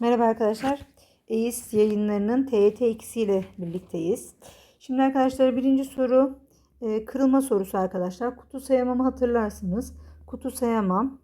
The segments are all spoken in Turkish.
Merhaba arkadaşlar. EİS yayınlarının TYT2 ile birlikteyiz. Şimdi arkadaşlar birinci soru e, kırılma sorusu arkadaşlar. Kutu sayamamı hatırlarsınız. Kutu sayamam.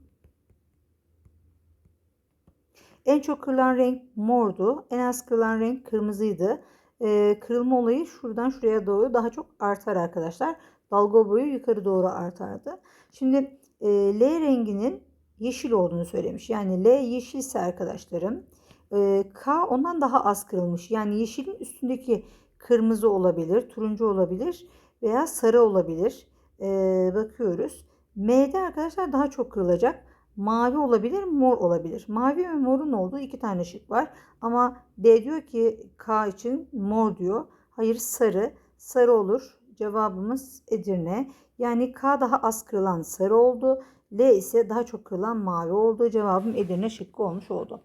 En çok kırılan renk mordu. En az kırılan renk kırmızıydı. E, kırılma olayı şuradan şuraya doğru daha çok artar arkadaşlar. Dalga boyu yukarı doğru artardı. Şimdi e, L renginin yeşil olduğunu söylemiş. Yani L yeşilse arkadaşlarım e, K ondan daha az kırılmış. Yani yeşilin üstündeki kırmızı olabilir, turuncu olabilir veya sarı olabilir. E, bakıyoruz. M'de arkadaşlar daha çok kırılacak. Mavi olabilir, mor olabilir. Mavi ve morun olduğu iki tane şık var. Ama D diyor ki K için mor diyor. Hayır sarı. Sarı olur. Cevabımız Edirne. Yani K daha az kırılan sarı oldu. L ise daha çok kırılan mavi oldu. Cevabım Edirne şıkkı olmuş oldu.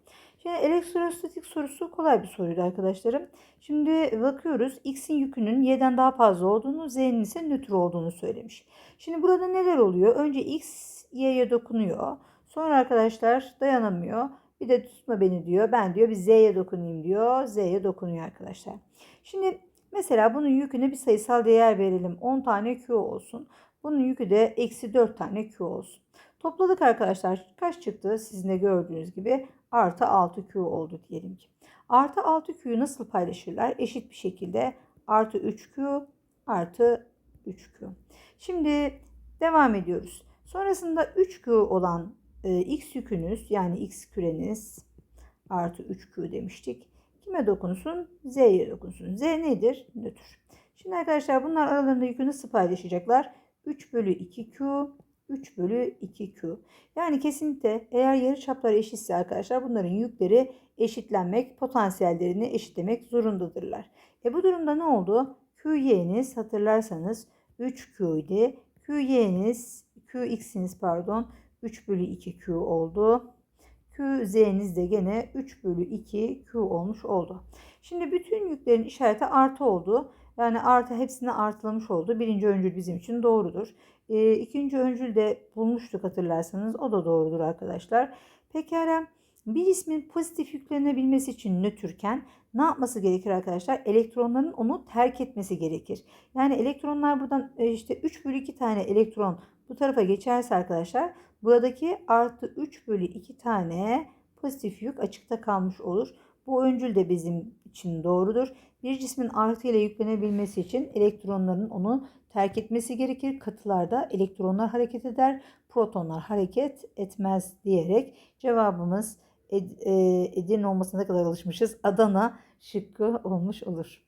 Şimdi elektrostatik sorusu kolay bir soruydu arkadaşlarım. Şimdi bakıyoruz x'in yükünün y'den daha fazla olduğunu, z'nin ise nötr olduğunu söylemiş. Şimdi burada neler oluyor? Önce x y'ye dokunuyor. Sonra arkadaşlar dayanamıyor. Bir de tutma beni diyor. Ben diyor bir z'ye dokunayım diyor. Z'ye dokunuyor arkadaşlar. Şimdi mesela bunun yüküne bir sayısal değer verelim. 10 tane q olsun. Bunun yükü de eksi 4 tane q olsun. Topladık arkadaşlar. Kaç çıktı? Sizin de gördüğünüz gibi artı 6Q oldu diyelim ki. Artı 6Q'yu nasıl paylaşırlar? Eşit bir şekilde artı 3Q artı 3Q. Şimdi devam ediyoruz. Sonrasında 3Q olan e, x yükünüz yani x küreniz artı 3Q demiştik. Kime dokunsun? Z'ye dokunsun. Z nedir? Nötr. Şimdi arkadaşlar bunlar aralarında yükü nasıl paylaşacaklar? 3 bölü 2Q 3 bölü 2Q. Yani kesinlikle eğer yarı çaplar eşitse arkadaşlar bunların yükleri eşitlenmek, potansiyellerini eşitlemek zorundadırlar. E bu durumda ne oldu? QY'niz hatırlarsanız 3Q idi. QY'niz, QX'iniz pardon 3 bölü 2Q oldu. QZ'niz de gene 3 bölü 2Q olmuş oldu. Şimdi bütün yüklerin işareti artı oldu. Yani artı hepsini artılamış oldu. Birinci öncül bizim için doğrudur. E, ikinci öncül de bulmuştuk hatırlarsanız. O da doğrudur arkadaşlar. Pekala bir ismin pozitif yüklenebilmesi için nötrken ne yapması gerekir arkadaşlar? Elektronların onu terk etmesi gerekir. Yani elektronlar buradan e, işte 3 bölü 2 tane elektron bu tarafa geçerse arkadaşlar buradaki artı 3 bölü 2 tane pozitif yük açıkta kalmış olur. Bu öncül de bizim için doğrudur. Bir cismin artı ile yüklenebilmesi için elektronların onu terk etmesi gerekir. Katılarda elektronlar hareket eder, protonlar hareket etmez diyerek cevabımız Ed, e, Edirne olmasına ne kadar alışmışız. Adana şıkkı olmuş olur.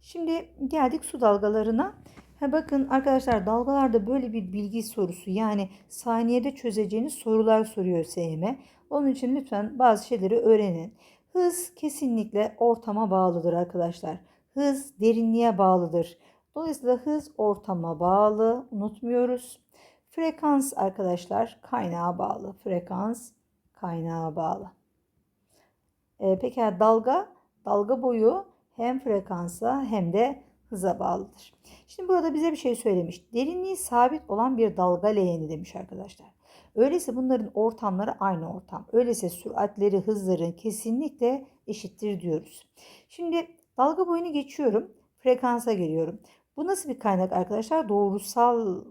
Şimdi geldik su dalgalarına. Ha bakın arkadaşlar dalgalarda böyle bir bilgi sorusu yani saniyede çözeceğiniz sorular soruyor SM. Onun için lütfen bazı şeyleri öğrenin. Hız kesinlikle ortama bağlıdır arkadaşlar. Hız derinliğe bağlıdır. Dolayısıyla hız ortama bağlı. Unutmuyoruz. Frekans arkadaşlar kaynağa bağlı. Frekans kaynağa bağlı. E, peki dalga? Dalga boyu hem frekansa hem de hıza bağlıdır. Şimdi burada bize bir şey söylemiş. Derinliği sabit olan bir dalga leğeni demiş arkadaşlar. Öyleyse bunların ortamları aynı ortam. Öyleyse süratleri, hızları kesinlikle eşittir diyoruz. Şimdi dalga boyunu geçiyorum. Frekansa geliyorum. Bu nasıl bir kaynak arkadaşlar? Doğrusal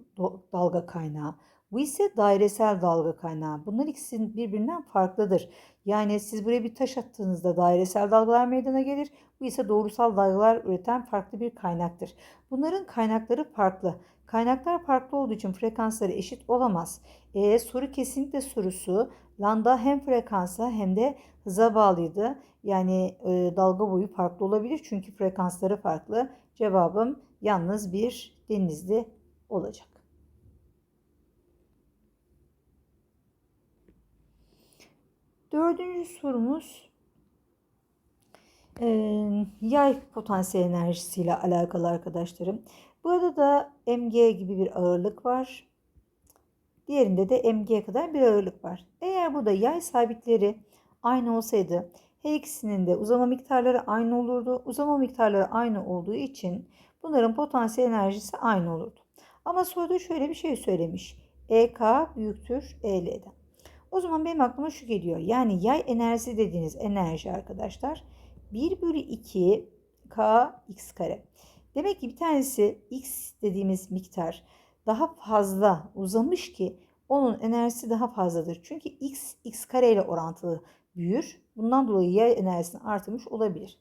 dalga kaynağı. Bu ise dairesel dalga kaynağı. Bunlar ikisi birbirinden farklıdır. Yani siz buraya bir taş attığınızda dairesel dalgalar meydana gelir. Bu ise doğrusal dalgalar üreten farklı bir kaynaktır. Bunların kaynakları farklı. Kaynaklar farklı olduğu için frekansları eşit olamaz. E, soru kesinlikle sorusu lambda hem frekansa hem de hıza bağlıydı. Yani e, dalga boyu farklı olabilir çünkü frekansları farklı. Cevabım yalnız bir denizli olacak. Dördüncü sorumuz e, yay potansiyel enerjisiyle alakalı arkadaşlarım. Burada da mg gibi bir ağırlık var. Diğerinde de mg'ye kadar bir ağırlık var. Eğer burada yay sabitleri aynı olsaydı her ikisinin de uzama miktarları aynı olurdu. Uzama miktarları aynı olduğu için bunların potansiyel enerjisi aynı olurdu. Ama soruda şöyle bir şey söylemiş. EK büyüktür EL'den. O zaman benim aklıma şu geliyor. Yani yay enerjisi dediğiniz enerji arkadaşlar 1 bölü 2 k x kare. Demek ki bir tanesi x dediğimiz miktar daha fazla uzamış ki onun enerjisi daha fazladır. Çünkü x x kare ile orantılı büyür. Bundan dolayı yay enerjisini artırmış olabilir.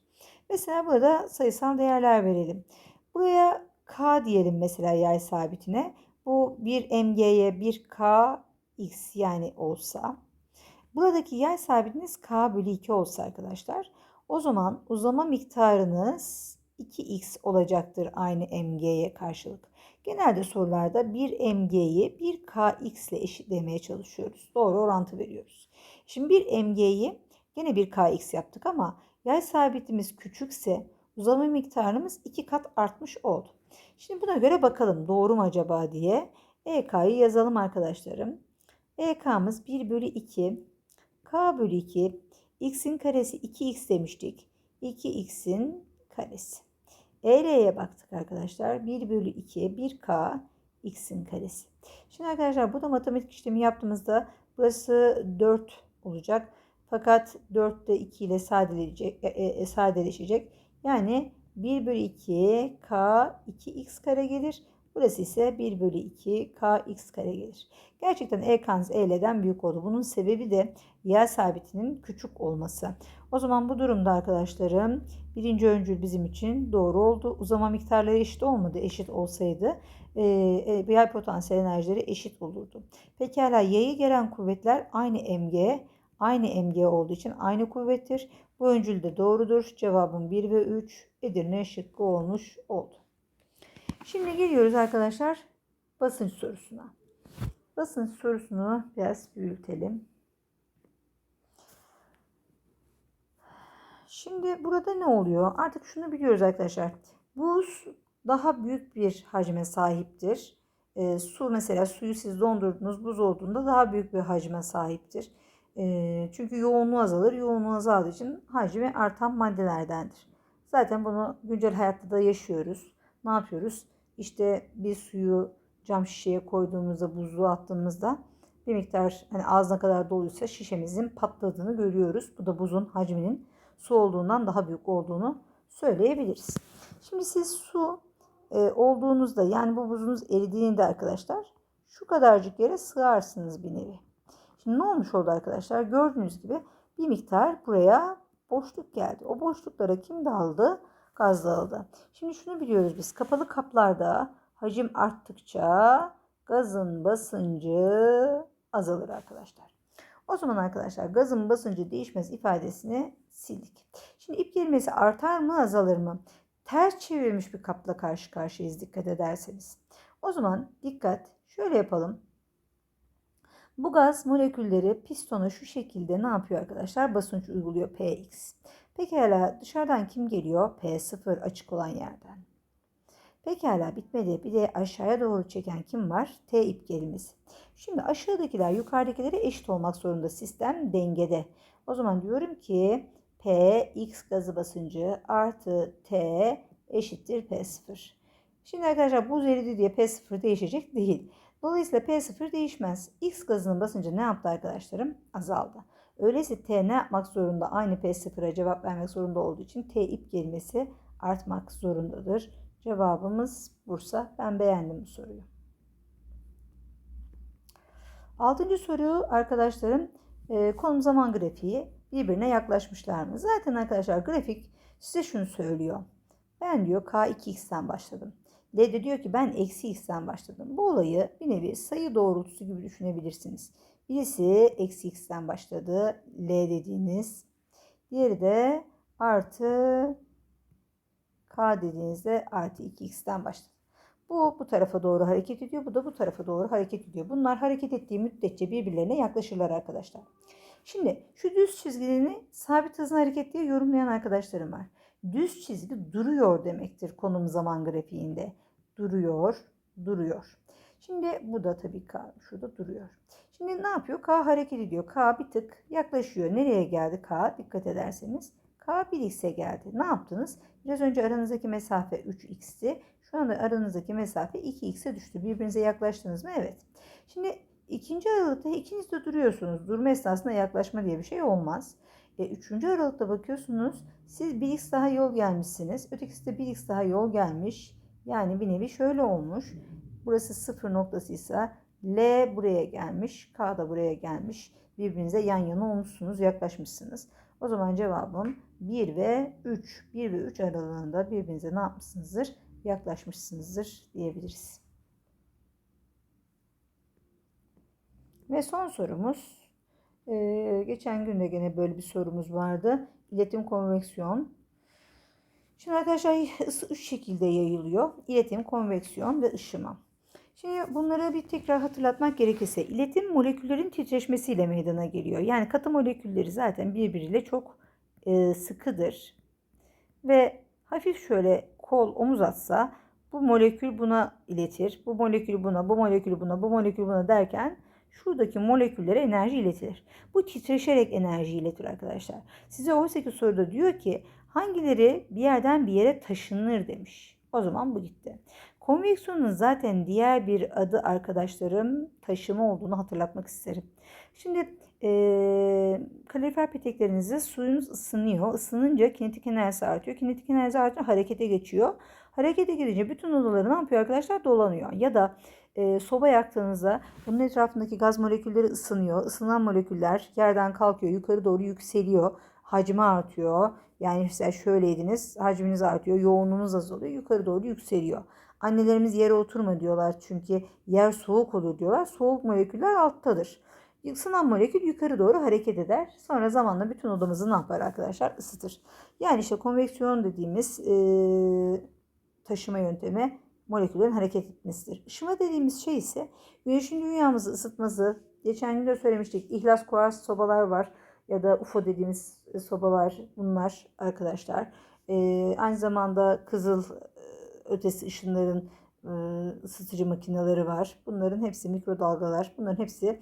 Mesela burada sayısal değerler verelim. Buraya k diyelim mesela yay sabitine. Bu 1 mg'ye 1 k x yani olsa. Buradaki yay sabitiniz k bölü 2 olsa arkadaşlar. O zaman uzama miktarınız 2x olacaktır aynı mg'ye karşılık. Genelde sorularda 1 mg'yi 1 kx ile eşitlemeye çalışıyoruz. Doğru orantı veriyoruz. Şimdi 1 mg'yi gene 1 kx yaptık ama yay sabitimiz küçükse uzama miktarımız 2 kat artmış oldu. Şimdi buna göre bakalım doğru mu acaba diye EK'yı yazalım arkadaşlarım. EK'mız 1 bölü 2 K bölü 2 x'in karesi 2x demiştik. 2x'in karesi. ER'ye baktık arkadaşlar. 1 bölü 2 1k x'in karesi. Şimdi arkadaşlar burada matematik işlemi yaptığımızda burası 4 olacak. Fakat 4 de 2 ile sadeleşecek. E, e, sadeleşecek. Yani 1 bölü 2 k 2x kare gelir. Burası ise 1 bölü 2 kx kare gelir. Gerçekten e kanz e'leden büyük oldu. Bunun sebebi de yer sabitinin küçük olması. O zaman bu durumda arkadaşlarım birinci öncül bizim için doğru oldu. Uzama miktarları eşit olmadı. Eşit olsaydı e, e, potansiyel enerjileri eşit olurdu. Pekala yayı gelen kuvvetler aynı mg, aynı mg olduğu için aynı kuvvettir. Bu öncül de doğrudur. Cevabım 1 ve 3 Edirne şıkkı olmuş oldu. Şimdi geliyoruz arkadaşlar basınç sorusuna. Basınç sorusunu biraz büyütelim. Şimdi burada ne oluyor? Artık şunu biliyoruz arkadaşlar. Buz daha büyük bir hacme sahiptir. E, su mesela suyu siz dondurdunuz buz olduğunda daha büyük bir hacme sahiptir. E, çünkü yoğunluğu azalır. Yoğunluğu azaldığı için hacmi artan maddelerdendir. Zaten bunu güncel hayatta da yaşıyoruz. Ne yapıyoruz? İşte bir suyu cam şişeye koyduğumuzda, buzluğa attığımızda bir miktar hani ağzına kadar doluysa şişemizin patladığını görüyoruz. Bu da buzun hacminin su olduğundan daha büyük olduğunu söyleyebiliriz. Şimdi siz su e, olduğunuzda yani bu buzunuz eridiğinde arkadaşlar şu kadarcık yere sığarsınız bir nevi. Şimdi ne olmuş oldu arkadaşlar? Gördüğünüz gibi bir miktar buraya boşluk geldi. O boşluklara kim daldı? Gaz dağıldı. Şimdi şunu biliyoruz biz. Kapalı kaplarda hacim arttıkça gazın basıncı azalır arkadaşlar. O zaman arkadaşlar gazın basıncı değişmez ifadesini sildik. Şimdi ip gerilmesi artar mı azalır mı? Ters çevirmiş bir kapla karşı karşıyayız dikkat ederseniz. O zaman dikkat şöyle yapalım. Bu gaz molekülleri pistona şu şekilde ne yapıyor arkadaşlar? Basınç uyguluyor Px. Pekala dışarıdan kim geliyor? P0 açık olan yerden. Pekala bitmedi. Bir de aşağıya doğru çeken kim var? T ip gerilmesi. Şimdi aşağıdakiler yukarıdakilere eşit olmak zorunda. Sistem dengede. O zaman diyorum ki P x gazı basıncı artı T eşittir P0. Şimdi arkadaşlar buz eridi diye P0 değişecek değil. Dolayısıyla P0 değişmez. X gazının basıncı ne yaptı arkadaşlarım? Azaldı. Öyleyse T ne yapmak zorunda? Aynı P0'a cevap vermek zorunda olduğu için T ip gelmesi artmak zorundadır. Cevabımız Bursa. Ben beğendim bu soruyu. Altıncı soru arkadaşlarım e, konum zaman grafiği birbirine yaklaşmışlar mı? Zaten arkadaşlar grafik size şunu söylüyor. Ben diyor K2x'ten başladım. L de diyor ki ben eksi x'ten başladım. Bu olayı bir nevi sayı doğrultusu gibi düşünebilirsiniz. Birisi eksi x'ten başladı. L dediğiniz. Diğeri de artı k dediğinizde artı 2x'ten başladı. Bu bu tarafa doğru hareket ediyor. Bu da bu tarafa doğru hareket ediyor. Bunlar hareket ettiği müddetçe birbirlerine yaklaşırlar arkadaşlar. Şimdi şu düz çizgilerini sabit hızın hareket diye yorumlayan arkadaşlarım var. Düz çizgi duruyor demektir konum zaman grafiğinde. Duruyor, duruyor. Şimdi bu da tabii K şurada duruyor. Şimdi ne yapıyor? K hareket ediyor. K bir tık yaklaşıyor. Nereye geldi K? Dikkat ederseniz. K 1x'e geldi. Ne yaptınız? Biraz önce aranızdaki mesafe 3x'ti. Şu anda aranızdaki mesafe 2x'e düştü. Birbirinize yaklaştınız mı? Evet. Şimdi ikinci aralıkta ikiniz de duruyorsunuz. Durma esnasında yaklaşma diye bir şey olmaz. E, üçüncü aralıkta bakıyorsunuz siz 1x daha yol gelmişsiniz. Ötekisi de 1x daha yol gelmiş. Yani bir nevi şöyle olmuş. Burası sıfır noktasıysa L buraya gelmiş. K da buraya gelmiş. Birbirinize yan yana olmuşsunuz, yaklaşmışsınız. O zaman cevabım 1 ve 3. 1 ve 3 aralığında birbirinize ne yapmışsınızdır? Yaklaşmışsınızdır diyebiliriz. Ve son sorumuz. Ee, geçen gün de gene böyle bir sorumuz vardı. İletim konveksiyon. Şimdi arkadaşlar ısı üç şekilde yayılıyor. İletim, konveksiyon ve ışıma. Şimdi bunları bir tekrar hatırlatmak gerekirse iletim moleküllerin titreşmesiyle meydana geliyor. Yani katı molekülleri zaten birbiriyle çok e, sıkıdır. Ve hafif şöyle kol omuz atsa bu molekül buna iletir. Bu molekül buna, bu molekül buna, bu molekül buna derken şuradaki moleküllere enerji iletilir. Bu titreşerek enerji iletir arkadaşlar. Size oysa ki soruda diyor ki hangileri bir yerden bir yere taşınır demiş. O zaman bu gitti. Konveksiyonun zaten diğer bir adı arkadaşlarım taşıma olduğunu hatırlatmak isterim. Şimdi e, kalorifer peteklerinizde suyunuz ısınıyor. Isınınca kinetik enerjisi artıyor. Kinetik enerjisi artıyor harekete geçiyor. Harekete gidince bütün odaları ne yapıyor arkadaşlar? Dolanıyor. Ya da e, soba yaktığınızda bunun etrafındaki gaz molekülleri ısınıyor. Isınan moleküller yerden kalkıyor. Yukarı doğru yükseliyor. Hacmi artıyor. Yani mesela şöyleydiniz. Hacminiz artıyor. Yoğunluğunuz azalıyor. Yukarı doğru yükseliyor. Annelerimiz yere oturma diyorlar çünkü yer soğuk olur diyorlar. Soğuk moleküller alttadır. Isınan molekül yukarı doğru hareket eder. Sonra zamanla bütün odamızı ne yapar arkadaşlar? Isıtır. Yani işte konveksiyon dediğimiz e, taşıma yöntemi moleküllerin hareket etmesidir. Işıma dediğimiz şey ise güneşin dünyamızı ısıtması. Geçen gün de söylemiştik. İhlas kuars sobalar var ya da UFO dediğimiz sobalar bunlar arkadaşlar. Ee, aynı zamanda kızıl ötesi ışınların ısıtıcı makineleri var. Bunların hepsi mikrodalgalar. Bunların hepsi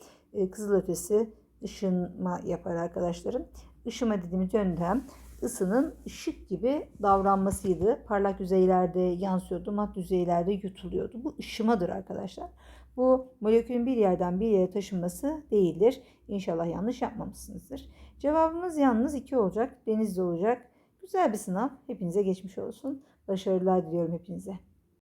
kızıl ötesi ışınma yapar arkadaşlarım. Işıma dediğimiz yöntem ısının ışık gibi davranmasıydı. Parlak yüzeylerde yansıyordu, mat yüzeylerde yutuluyordu. Bu ışımadır arkadaşlar. Bu molekülün bir yerden bir yere taşınması değildir. İnşallah yanlış yapmamışsınızdır. Cevabımız yalnız 2 olacak. Denizli olacak. Güzel bir sınav. Hepinize geçmiş olsun. Başarılar diliyorum hepinize.